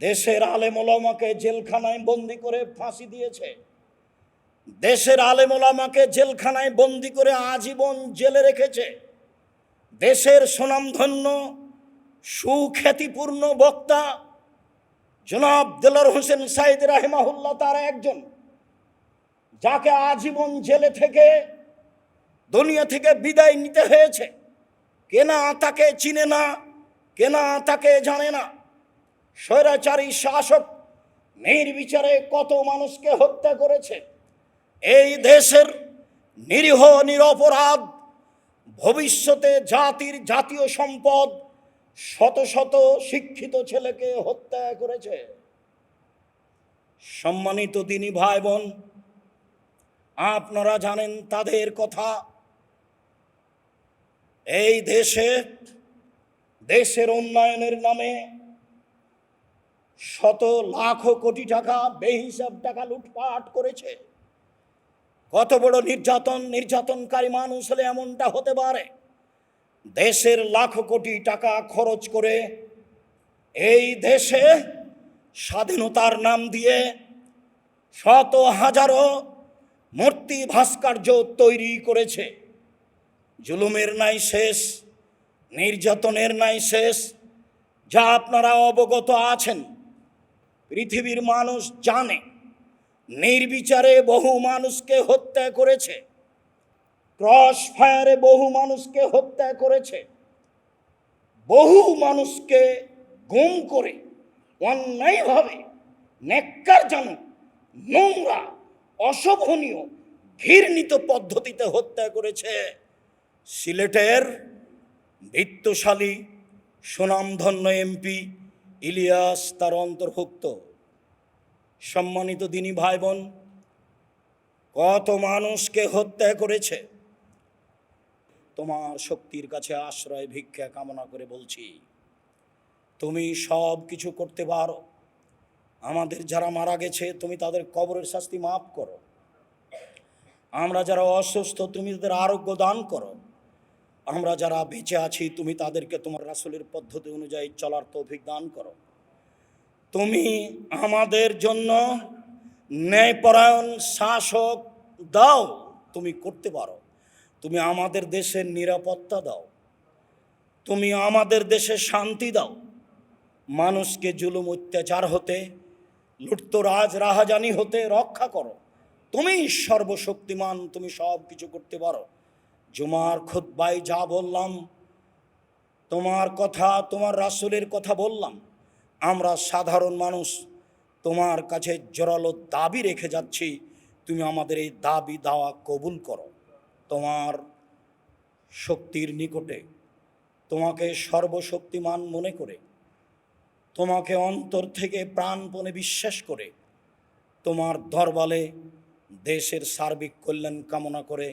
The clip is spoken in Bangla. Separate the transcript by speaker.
Speaker 1: দেশের আলেমোলামাকে জেলখানায় বন্দি করে ফাঁসি দিয়েছে। দেশের আলেমোলামাকে জেলখানায় বন্দি করে আজীবন জেলে রেখেছে। দেশের সুনামধন্য, সুখ্যাতিপূর্ণ বক্তা জনাব দেলার হোসেন সাইদ রাহিমাহুল্লাহ তার একজন, যাকে আজীবন জেলে থেকে, দুনিয়া থেকে বিদায় নিতে হয়েছে। কেনা তাকে চিনে না, কেনা তাকে জানে না। স্বৈরাচারী শাসক নির্বিচারে কত মানুষকে হত্যা করেছে? এই দেশের নিরীহ, নিরপরাধ, ভবিষ্যতে জাতির জাতীয় সম্পদ শত শত শিক্ষিত ছেলেকে হত্যা করেছে। সম্মানিত দিনী ভাই বোন আপনারা জানেন তাদের কথা। এই দেশে, দেশের উন্নয়নের নামে শত লাখ কোটি টাকা বেহিসাব টাকা লুটপাট করেছে। কত বড় নির্যাতন, নির্যাতনকারী মানুষ হলে এমনটা হতে পারে? দেশের লাখ কোটি টাকা খরচ করে এই দেশে স্বাধীনতার নাম দিয়ে শত হাজারো মূর্তি ভাস্কর্য তৈরি করেছে। জুলুমের নাই শেষ, নির্যাতনের নাই শেষ, যা আপনারা অবগত আছেন। পৃথিবীর মানুষ জানে, নির্বিচারে বহু মানুষকে হত্যা করেছে, ক্রস ফায়ারে বহু মানুষকে হত্যা করেছে, বহু মানুষকে গুম করে, অন্যায়ভাবে নেককারজনক নোংরা, অশোভনীয়, ঘৃণিত পদ্ধতিতে হত্যা করেছে সিলেটের বৃত্তশালী, সুনামধন্য এমপি ইলিয়াস তার অন্তর্ভুক্ত। সম্মানিত দিনী ভাই বোন কত মানুষকে হত্যা করেছে? তোমার শক্তির কাছে আশ্রয়, ভিক্ষা, কামনা করে বলছি, তুমি সব কিছু করতে পারো। আমাদের যারা মারা গেছে, তুমি তাদের কবরের শাস্তি মাফ করো। আমরা যারা অসুস্থ, তুমি তাদের আরোগ্য দান করো। আমরা যারা বেঁচে আছি, তুমি তাদেরকে তোমার রাসুলের পদ্ধতি অনুযায়ী চলার তৌফিক দান করো। তুমি আমাদের জন্য ন্যায়পরায়ণ শাসক দাও, তুমি করতে পারো। তুমি আমাদের দেশের নিরাপত্তা দাও। তুমি আমাদের দেশে শান্তি দাও। মানুষকে জুলুম, অত্যাচার হতে, লুটতরাজ, রাহাজানি হতে রক্ষা করো। তুমি সর্বশক্তিমান, তুমি সব কিছু করতে পারো। জুমার খুদ্বাই যা বললাম, তোমার কথা, তোমার রাসুলের কথা বললাম। আমরা সাধারণ মানুষ, তোমার কাছে জোরালো দাবি রেখে যাচ্ছি। তুমি আমাদের এই দাবি দাওয়া কবুল করো। তোমার শক্তির নিকটে, তোমাকে সর্বশক্তিমান মনে করে, তোমাকে অন্তর থেকে প্রাণপণে বিশ্বাস করে, তোমার দরবালে দেশের সার্বিক কল্যাণ কামনা করে